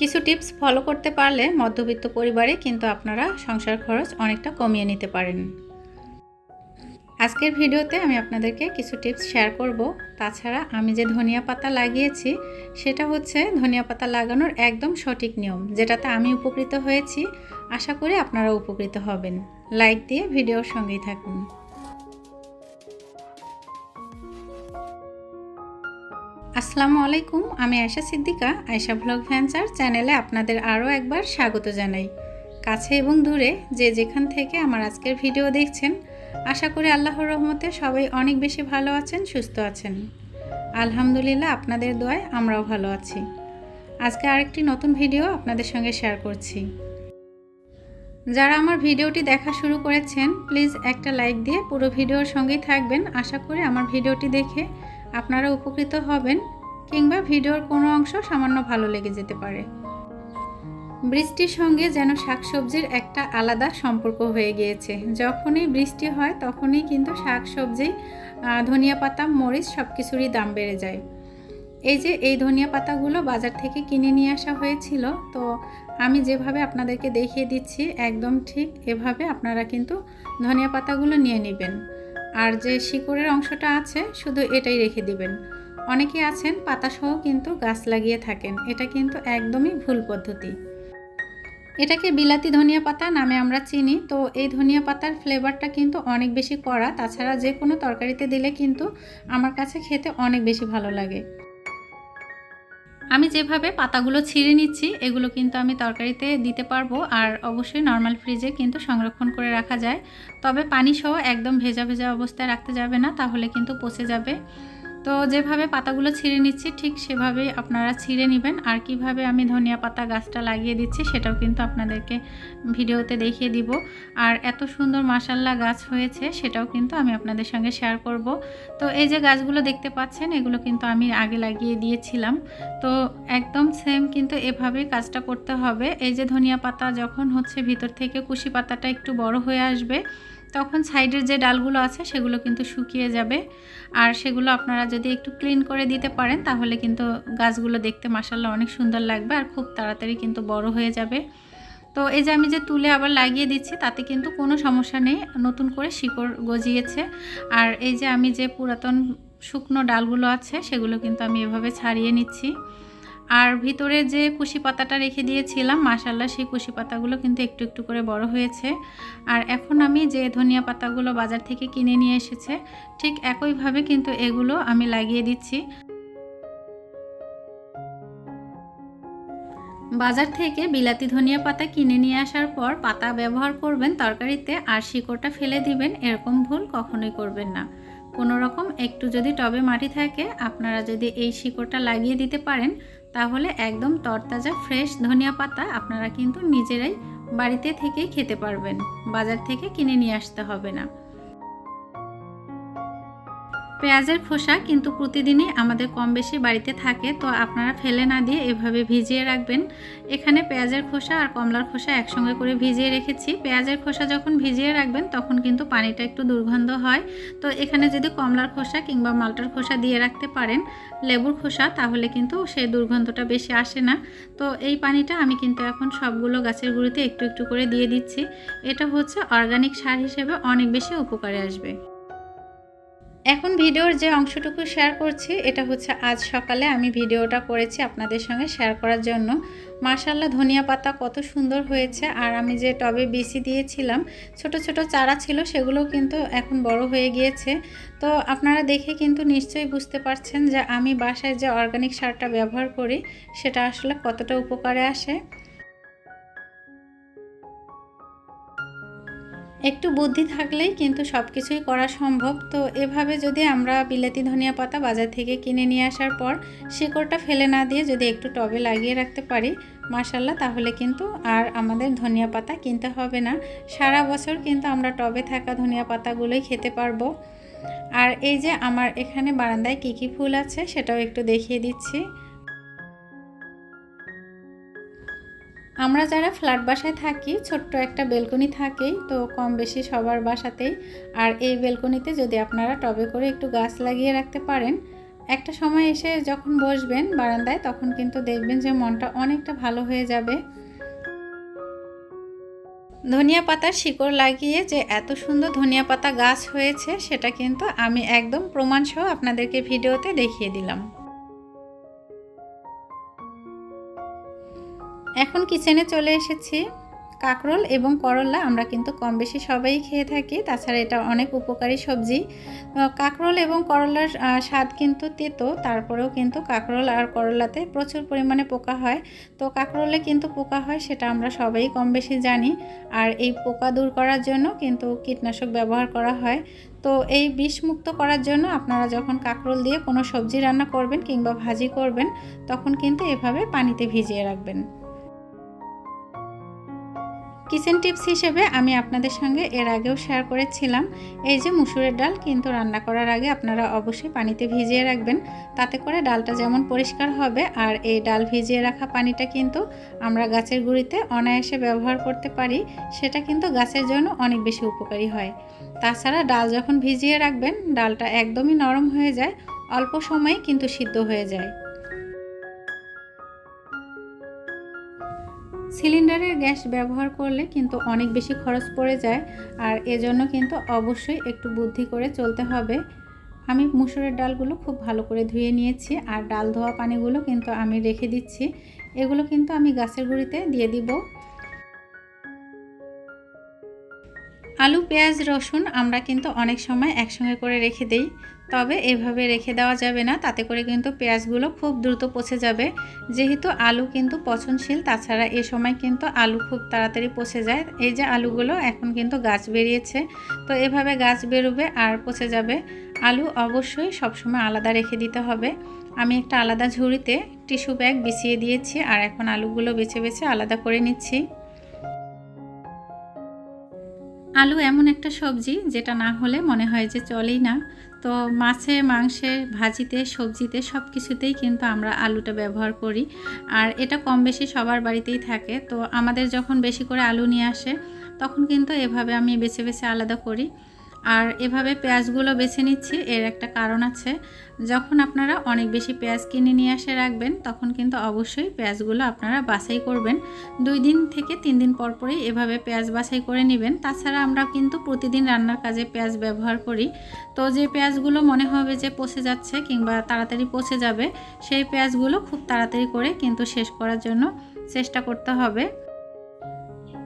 কিছু tips follow করতে পারলে মধ্যবিত্ত পরিবারে কিন্তু আপনারা সংসার খরচ অনেকটা কমিয়ে নিতে পারেন। আজকের ভিডিওতে আমি আপনাদেরকে কিছু টিপস শেয়ার করব। তাছাড়া আমি যে ধনিয়া পাতা লাগিয়েছি, সেটা হচ্ছে ধনিয়া পাতা লাগানোর একদম সঠিক নিয়ম, যেটাতে আমি উপকৃত হয়েছি। আশা করি আপনারা উপকৃত হবেন। লাইক দিয়ে ভিডিওর সঙ্গেই থাকুন। আসসালামু আলাইকুম, আমি আয়শা সিদ্দিকা, আয়শা ব্লগ ভ্যাঞ্চার চ্যানেলে আপনাদের আরও একবার স্বাগত জানাই। কাছে এবং দূরে যে যেখান থেকে আমার আজকের ভিডিও দেখছেন, আশা করি আল্লাহর রহমতে সবাই অনেক বেশি ভালো আছেন, সুস্থ আছেন। আলহামদুলিল্লাহ আপনাদের দোয়ায় আমরাও ভালো আছি। আজকে আরেকটি নতুন ভিডিও আপনাদের সঙ্গে শেয়ার করছি। যারা আমার ভিডিওটি দেখা শুরু করেছেন, প্লিজ একটা লাইক দিয়ে পুরো ভিডিওর সঙ্গেই থাকবেন। আশা করি আমার ভিডিওটি দেখে আপনারা উপকৃত হবেন কিংবা ভিডিওর কোনো অংশ সামান্য ভালো লেগে যেতে পারে। বৃষ্টির সঙ্গে যেন শাকসবজির একটা আলাদা সম্পর্ক হয়ে গিয়েছে। যখনই বৃষ্টি হয়, তখনই কিন্তু শাকসবজি ধনিয়া পাতা, মরিচ সব কিছুরই দাম বেড়ে যায়। এই যে এই ধনিয়া পাতাগুলো বাজার থেকে কিনে নিয়ে আসা হয়েছিল, তো আমি যেভাবে আপনাদেরকে দেখিয়ে দিচ্ছি, একদম ঠিক এভাবে আপনারা কিন্তু ধনিয়া পাতাগুলো নিয়ে নেবেন। আর যে শিকড়ের অংশটা আছে, শুধু এটাই রেখে দিবেন। অনেকে আছেন, পাতাসহ কিন্তু গাছ লাগিয়ে থাকেন। এটা কিন্তু একদমই ভুল পদ্ধতি। এটাকে বিলাতি ধনিয়া পাতা নামে আমরা চিনি, তো এই ধনিয়া পাতার ফ্লেভারটা কিন্তু অনেক বেশি কড়া। তাছাড়া যে কোনো তরকারিতে দিলে কিন্তু আমার কাছে খেতে অনেক বেশি ভালো লাগে। আমি যেভাবে পাতাগুলো ছিঁড়ে নিচ্ছি, এগুলো কিন্তু আমি তরকারিতে দিতে পারব আর অবশ্যই নর্মাল ফ্রিজে কিন্তু সংরক্ষণ করে রাখা যায়। তবে পানি সহ একদম ভেজা ভেজা অবস্থায় রাখতে যাবে না, তাহলে কিন্তু পচে যাবে। তো যেভাবে পাতাগুলো ছিঁড়ে নিচ্ছি, ঠিক সেভাবেই আপনারা ছিঁড়ে নেবেন। আর কীভাবে আমি ধনিয়া পাতা গাছটা লাগিয়ে দিচ্ছি, সেটাও কিন্তু আপনাদেরকে ভিডিওতে দেখিয়ে দিব। আর এত সুন্দর মাসাল্লা গাছ হয়েছে, সেটাও কিন্তু আমি আপনাদের সঙ্গে শেয়ার করব। তো এই যে গাছগুলো দেখতে পাচ্ছেন, এগুলো কিন্তু আমি আগে লাগিয়ে দিয়েছিলাম। তো একদম সেম কিন্তু এভাবেই কাজটা করতে হবে। এই যে ধনিয়া পাতা যখন হচ্ছে ভিতর থেকে কুশি পাতাটা একটু বড় হয়ে আসবে তখন সাইডের যে ডালগুলো আছে সেগুলো কিন্তু শুকিয়ে যাবে। আর সেগুলো আপনারা যদি একটু ক্লিন করে দিতে পারেন, তাহলে কিন্তু গাছগুলো দেখতে মাসাল্লাহ অনেক সুন্দর লাগবে আর খুব তাড়াতাড়ি কিন্তু বড় হয়ে যাবে। তো এই যে আমি যে তুলে আবার লাগিয়ে দিচ্ছি, তাতে কিন্তু কোনো সমস্যা নেই, নতুন করে শিকড় গজিয়েছে। আর এই যে আমি যে পুরাতন শুকনো ডালগুলো আছে, সেগুলো কিন্তু আমি এভাবে ছাড়িয়ে নিচ্ছি। আর ভিতরে যে কুশি পাতাটা রেখে দিয়েছিলাম মাসাল্লাহ সেই কুশি পাতাগুলো কিন্তু একটু একটু করে বড় হয়েছে। আর এখন আমি যে ধনিয়া পাতাগুলো বাজার থেকে কিনে নিয়ে এসেছে, ঠিক একইভাবে কিন্তু এগুলো আমি লাগিয়ে দিচ্ছি। বাজার থেকে বিলাতি ধনিয়া পাতা কিনে নিয়ে আসার পর পাতা ব্যবহার করবেন তরকারিতে, আর শিকড়টা ফেলে দিবেন, এরকম ভুল কখনোই করবেন না। কোনো রকম একটু যদি টবে মাটি থাকে, আপনারা যদি এই শিকড়টা লাগিয়ে দিতে পারেন তাহলে একদম তরতাজা ফ্রেশ ধনিয়া পাতা আপনারা কিন্তু নিজেরাই বাড়িতে থেকেই খেতে পারবেন। বাজার থেকে কিনে নিয়ে আসতে হবে না। পেঁয়াজের খোসা কিন্তু প্রতিদিনই আমাদের কম বেশি বাড়িতে থাকে, তো আপনারা ফেলে না দিয়ে এভাবে ভিজিয়ে রাখবেন। এখানে পেঁয়াজের খোসা আর কমলার খোসা একসঙ্গে করে ভিজিয়ে রেখেছি। পেঁয়াজের খোসা যখন ভিজিয়ে রাখবেন, তখন কিন্তু পানিটা একটু দুর্গন্ধ হয়। তো এখানে যদি কমলার খোসা কিংবা মালটার খোসা দিয়ে রাখতে পারেন, লেবুর খোসা, তাহলে কিন্তু সেই দুর্গন্ধটা বেশি আসে না। তো এই পানিটা আমি কিন্তু এখন সবগুলো গাছের গুঁড়িতে একটু একটু করে দিয়ে দিচ্ছি। এটা হচ্ছে অর্গানিক সার হিসেবে অনেক বেশি উপকারে আসবে। এখন ভিডিওর যে অংশটুকু শেয়ার করছি, এটা হচ্ছে আজ সকালে আমি ভিডিওটা করেছি আপনাদের সঙ্গে শেয়ার করার জন্য। মার্শাল্লাহ ধনিয়া পাতা কত সুন্দর হয়েছে। আর আমি যে টবে বিসি দিয়েছিলাম, ছোট ছোট চারা ছিল সেগুলো কিন্তু এখন বড় হয়ে গিয়েছে। তো আপনারা দেখে কিন্তু নিশ্চয়ই বুঝতে পারছেন যে আমি বাসায় যে অর্গানিক সারটা ব্যবহার করি, সেটা আসলে কতটা উপকারে আসে। একটু বুদ্ধি থাকলেই কিন্তু সব কিছুই করা সম্ভব। তো এভাবে যদি আমরা বিলাতি ধনিয়া পাতা বাজার থেকে কিনে নিয়ে আসার পর শিকড়টা ফেলে না দিয়ে যদি একটু টবে লাগিয়ে রাখতে পারি মাসাল্লাহ তাহলে কিন্তু আর আমাদের ধনিয়া পাতা কিনতে হবে না। সারা বছর কিন্তু আমরা টবে থাকা ধনিয়া পাতাগুলোই খেতে পারব। আর এই যে আমার এখানে বারান্দায় কী কী ফুল আছে সেটাও একটু দেখিয়ে দিচ্ছি। আমরা যারা ফ্ল্যাট বাসায় থাকি, ছোট্ট একটা বেলকনি থাকেই, তো কম বেশি সবার বাসাতেই। আর এই বেলকনিতে যদি আপনারা টবে করে একটু গাছ লাগিয়ে রাখতে পারেন, একটা সময় এসে যখন বসবেন বারান্দায়, তখন কিন্তু দেখবেন যে মনটা অনেকটা ভালো হয়ে যাবে। ধনিয়া পাতার শিকড় লাগিয়ে যে এত সুন্দর ধনিয়া পাতা গাছ হয়েছে, সেটা কিন্তু আমি একদম প্রমাণসহ আপনাদেরকে ভিডিওতে দেখিয়ে দিলাম। এখন কিচেনে চলে এসেছি। কাঁকরোল এবং করলা আমরা কিন্তু কম বেশি সবাই খেয়ে থাকি, তাছাড়া এটা অনেক উপকারী সবজি। কাঁকরোল এবং করলার স্বাদ কিন্তু তেতো, তারপরেও কিন্তু কাঁকরোল আর করলাতে প্রচুর পরিমাণে পোকা হয়। তো কাঁকরোলে কিন্তু পোকা হয়, সেটা আমরা সবাই কম বেশি জানি। আর এই পোকা দূর করার জন্য কিন্তু কীটনাশক ব্যবহার করা হয়। তো এই বিষমুক্ত করার জন্য আপনারা যখন কাঁকরোল দিয়ে কোনো সবজি রান্না করবেন কিংবা ভাজি করবেন, তখন কিন্তু এভাবে পানিতে ভিজিয়ে রাখবেন। কিচেন টিপস হিসেবে আমি আপনাদের সঙ্গে এর আগেও শেয়ার করেছিলাম। এই যে মুসুরের ডাল কিন্তু রান্না করার আগে আপনারা অবশ্যই পানিতে ভিজিয়ে রাখবেন। তাতে করে ডালটা যেমন পরিষ্কার হবে আর এই ডাল ভিজিয়ে রাখা পানিটা কিন্তু আমরা গাছের গুঁড়িতে অনায়াসে ব্যবহার করতে পারি। সেটা কিন্তু গাছের জন্য অনেক বেশি উপকারী হয়। তাছাড়া ডাল যখন ভিজিয়ে রাখবেন, ডালটা একদমই নরম হয়ে যায়, অল্প সময়ে কিন্তু সিদ্ধ হয়ে যায়। সিলিন্ডারের গ্যাস ব্যবহার করলে কিন্তু অনেক বেশি খরচ পড়ে যায় আর এজন্য কিন্তু অবশ্যই একটু বুদ্ধি করে চলতে হবে। আমি মুসুরের ডালগুলো খুব ভালো করে ধুয়ে নিয়েছি আর ডাল ধোয়া পানিগুলো কিন্তু আমি রেখে দিচ্ছি। এগুলো কিন্তু আমি গাছের গুঁড়িতে দিয়ে দিব। আলু, পেঁয়াজ, রসুন আমরা কিন্তু অনেক সময় একসঙ্গে করে রেখে দেই। তবে এভাবে রেখে দেওয়া যাবে না, তাতে করে কিন্তু পেঁয়াজগুলো খুব দ্রুত পচে যাবে। যেহেতু আলু কিন্তু পচনশীল, তাছাড়া এ সময় কিন্তু আলু খুব তাড়াতাড়ি পচে যায়। এই যে আলুগুলো এখন কিন্তু গাছ বেরিয়েছে, তো এভাবে গাছ বেরোবে আর পচে যাবে। আলু অবশ্যই সবসময় আলাদা রেখে দিতে হবে। আমি একটা আলাদা ঝুড়িতে টিস্যু ব্যাগ বিছিয়ে দিয়েছি আর এখন আলুগুলো বেছে বেছে আলাদা করে নিচ্ছি। আলু এমন একটা সবজি যেটা না হলে মনে হয় যে চলেই না। তো মাছে, মাংসে, ভাজিতে, সবজিতে সব কিছুতেই কিন্তু আমরা আলুটা ব্যবহার করি। আর এটা কম বেশি সবার বাড়িতেই থাকে। তো আমাদের যখন বেশি করে আলু নিয়ে আসে, তখন কিন্তু এভাবে আমি বেছে বেছে আলাদা করি। আর এভাবে পেঁয়াজগুলো বেছে নিচ্ছি। এর একটা কারণ আছে, যখন আপনারা অনেক বেশি পেঁয়াজ কিনে নিয়ে আসে রাখবেন, তখন কিন্তু অবশ্যই পেঁয়াজগুলো আপনারা বাছাই করবেন। দুই দিন থেকে তিন দিন পর পরই এভাবে পেঁয়াজ বাছাই করে নেবেন। তাছাড়া আমরা কিন্তু প্রতিদিন রান্নার কাজে পেঁয়াজ ব্যবহার করি। তো যে পেঁয়াজগুলো মনে হবে যে পচে যাচ্ছে কিংবা তাড়াতাড়ি পচে যাবে, সেই পেঁয়াজগুলো খুব তাড়াতাড়ি করে কিন্তু শেষ করার জন্য চেষ্টা করতে হবে।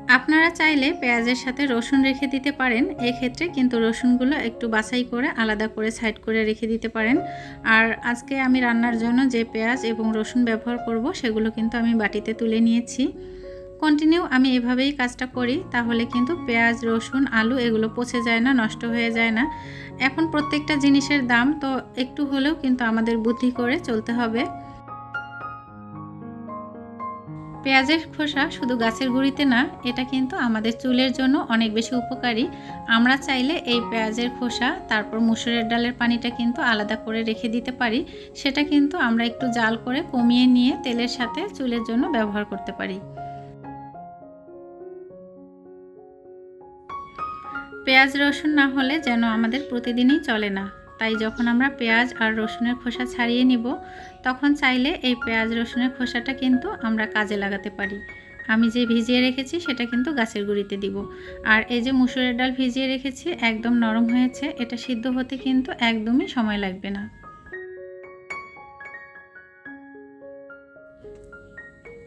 আপনারা চাইলে পেঁয়াজের সাথে রসুন রেখে দিতে পারেন। এক্ষেত্রে কিন্তু রসুনগুলো একটু বাছাই করে আলাদা করে সাইড করে রেখে দিতে পারেন। আর আজকে আমি রান্নার জন্য যে পেঁয়াজ এবং রসুন ব্যবহার করব, সেগুলো কিন্তু আমি বাটিতে তুলে নিয়েছি। কন্টিনিউ আমি এভাবেই কাজটা করি, তাহলে কিন্তু পেঁয়াজ, রসুন, আলু এগুলো পচে যায় না, নষ্ট হয়ে যায় না। এখন প্রত্যেকটা জিনিসের দাম তো একটু হলেও কিন্তু আমাদের বুদ্ধি করে চলতে হবে। পেঁয়াজের খোসা শুধু গাছের গুঁড়িতে না, এটা কিন্তু আমাদের চুলের জন্য অনেক বেশি উপকারী। আমরা চাইলে এই পেঁয়াজের খোসা, তারপর মুসুরের ডালের পানিটা কিন্তু আলাদা করে রেখে দিতে পারি। সেটা কিন্তু আমরা একটু জাল করে কমিয়ে নিয়ে তেলের সাথে চুলের জন্য ব্যবহার করতে পারি। পেঁয়াজ রসুন না হলে যেন আমাদের প্রতিদিনই চলে না। তাই যখন আমরা পেঁয়াজ আর রসুনের খোসা ছাড়িয়ে নিব, তখন চাইলে এই পেঁয়াজ, রসুনের খোসাটা কিন্তু আমরা কাজে লাগাতে পারি। আমি যে ভিজিয়ে রেখেছি সেটা কিন্তু গাছের গুঁড়িতে দিব। আর এই যে মুসুরের ডাল ভিজিয়ে রেখেছি, একদম নরম হয়েছে, এটা সিদ্ধ হতে কিন্তু একদমই সময় লাগবে না।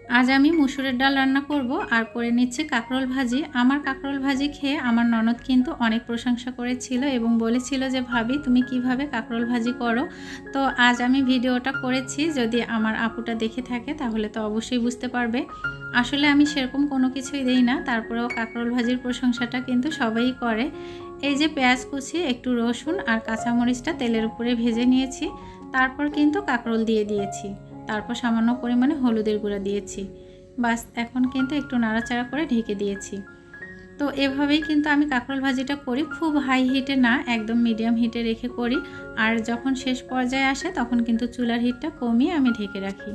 আজ আমি মুসুরের ডাল রান্না করব আর করে নিচ্ছি কাঁকরোল ভাজি। আমার কাঁকরোল ভাজি খেয়ে আমার ননদ কিন্তু অনেক প্রশংসা করেছিল এবং বলেছিল যে, ভাবি, তুমি কীভাবে কাঁকরোল ভাজি করো? তো আজ আমি ভিডিওটা করেছি। যদি আমার আপুটা দেখে থাকে, তাহলে তো অবশ্যই বুঝতে পারবে। আসলে আমি সেরকম কোনো কিছুই দেই না। তারপরেও কাঁকরোল ভাজির প্রশংসাটা কিন্তু সবাই করে। এই যে পেঁয়াজ কুচি, একটু রসুন আর কাঁচামরিচটা তেলের উপরে ভেজে নিয়েছি। তারপর কিন্তু কাঁকরোল দিয়ে দিয়েছি। তারপর সামান্য পরিমাণে হলুদের গুঁড়া দিয়েছি। বাস, এখন কিন্তু একটু নাড়াচাড়া করে ঢেকে দিয়েছি। তো এভাবেই কিন্তু আমি কাঁকরোল ভাজিটা করি, খুব হাই হিটে না, একদম মিডিয়াম হিটে রেখে করি। আর যখন শেষ পর্যায়ে আসে, তখন কিন্তু চুলার হিটটা কমিয়ে আমি ঢেকে রাখি।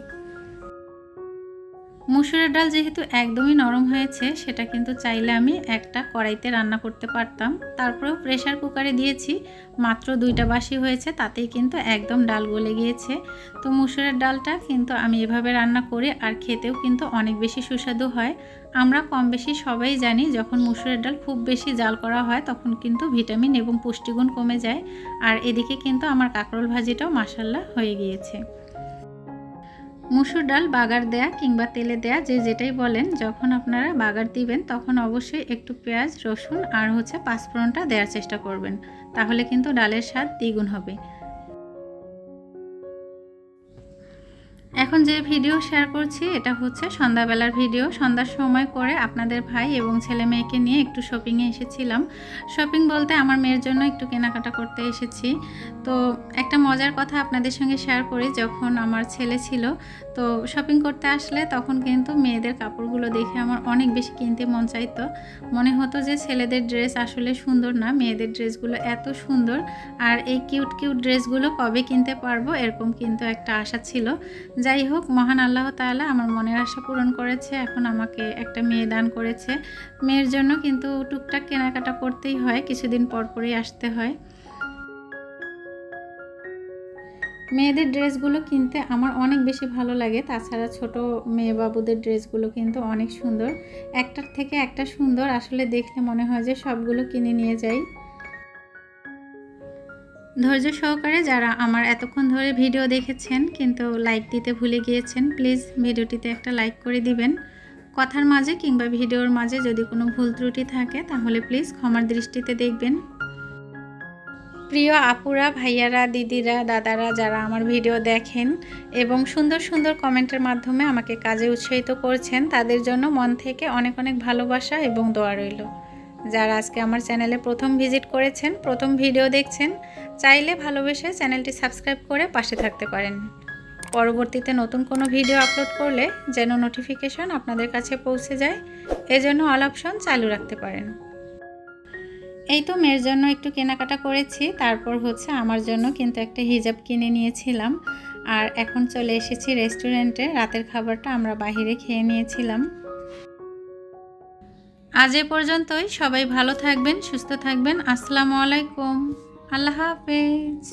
মুসুরের ডাল যেহেতু একদমই নরম হয়েছে, সেটা কিন্তু চাইলে আমি একটা কড়াইতে রান্না করতে পারতাম। তারপরেও প্রেশার কুকারে দিয়েছি, মাত্র দুইটা বাসি হয়েছে, তাতেই কিন্তু একদম ডাল গলে গিয়েছে। তো মুসুরের ডালটা কিন্তু আমি এভাবে রান্না করি আর খেতেও কিন্তু অনেক বেশি সুস্বাদু হয়। আমরা কম বেশি সবাই জানি, যখন মুসুরের ডাল খুব বেশি জাল করা হয়, তখন কিন্তু ভিটামিন এবং পুষ্টিগুণ কমে যায়। আর এদিকে কিন্তু আমার কাঁকরোল ভাজিটাও মাসাল্লা হয়ে গিয়েছে। মুসুর ডাল, বাগার দেয়া কিংবা তেলে দেয়া, যে যেটাই বলেন, যখন আপনারা বাগার দিবেন, তখন অবশ্যই একটু পেঁয়াজ, রসুন আর হচ্ছে পাঁচফোড়নটা দেওয়ার চেষ্টা করবেন। তাহলে কিন্তু ডালের স্বাদ দ্বিগুণ হবে। এখন যে ভিডিও শেয়ার করছি, এটা হচ্ছে সন্ধ্যাবেলার ভিডিও। সন্ধ্যার সময় করে আপনাদের ভাই এবং ছেলে মেয়েকে নিয়ে একটু শপিংয়ে এসেছিলাম। শপিং বলতে আমার মেয়ের জন্য একটু কেনাকাটা করতে এসেছি। তো একটা মজার কথা আপনাদের সঙ্গে শেয়ার করি, যখন আমার ছেলে ছিল, তো শপিং করতে আসলে তখন কিন্তু মেয়েদের কাপড়গুলো দেখে আমার অনেক বেশি কিনতে মন চাইতো। মনে হতো যে ছেলেদের ড্রেস আসলে সুন্দর না, মেয়েদের ড্রেসগুলো এত সুন্দর। আর এই কিউট কিউট ড্রেসগুলো কবে কিনতে পারব, এরকম কিন্তু একটা আশা ছিল। যাই হোক, মহান আল্লাহ তাআলা আমার মনের আশা পূরণ করেছে, এখন আমাকে একটা মেয়ে দান করেছে। মেয়ের জন্য কিন্তু টুকটাক কেনাকাটা করতেই হয়, কিছুদিন পর পরই আসতে হয়। মেয়েদের ড্রেসগুলো কিনতে আমার অনেক বেশি ভালো লাগে, তাছাড়া ছোট মেয়ে বাবুদের ড্রেসগুলো কিন্তু অনেক সুন্দর। একটার থেকে একটা সুন্দর, আসলে দেখলে মনে হয় যে সবগুলো কিনে নিয়ে যাই। ধৈর্য সহকারে যারা আমার এতক্ষণ ধরে ভিডিও দেখেছেন কিন্তু লাইক দিতে ভুলে গিয়েছেন প্লিজ ভিডিওটিতে একটা লাইক করে দিবেন। কথার মাঝে কিংবা ভিডিওর মাঝে যদি কোনো ভুল ত্রুটি থাকে, তাহলে প্লিজ ক্ষমার দৃষ্টিতে দেখবেন। প্রিয় আপুরা, ভাইয়ারা, দিদিরা, দাদারা যারা আমার ভিডিও দেখেন এবং সুন্দর সুন্দর কমেন্টের মাধ্যমে আমাকে কাজে উৎসাহিত করছেন, তাদের জন্য মন থেকে অনেক অনেক ভালোবাসা এবং দোয়া রইল। যারা আজকে আমার চ্যানেলে প্রথম ভিজিট করেছেন, প্রথম ভিডিও দেখছেন চাইলে ভালোবেসে চ্যানেলটি সাবস্ক্রাইব করে পাশে থাকতে পারেন। পরবর্তীতে নতুন কোনো ভিডিও আপলোড করলে যেন নোটিফিকেশন আপনাদের কাছে পৌঁছে যায়, এজন্য অল অপশন চালু রাখতে পারেন। এই তো মেয়ের জন্য একটু কেনাকাটা করেছি, তারপর হচ্ছে আমার জন্য কিন্তু একটা হিজাব কিনে নিয়েছিলাম। আর এখন চলে এসেছি রেস্টুরেন্টে, রাতের খাবারটা আমরা বাহিরে খেয়ে নিয়েছিলাম। আজ এ পর্যন্তই, সবাই ভালো থাকবেন, সুস্থ থাকবেন, আসসালামু আলাইকুম। আল্লাহ হাফেজ।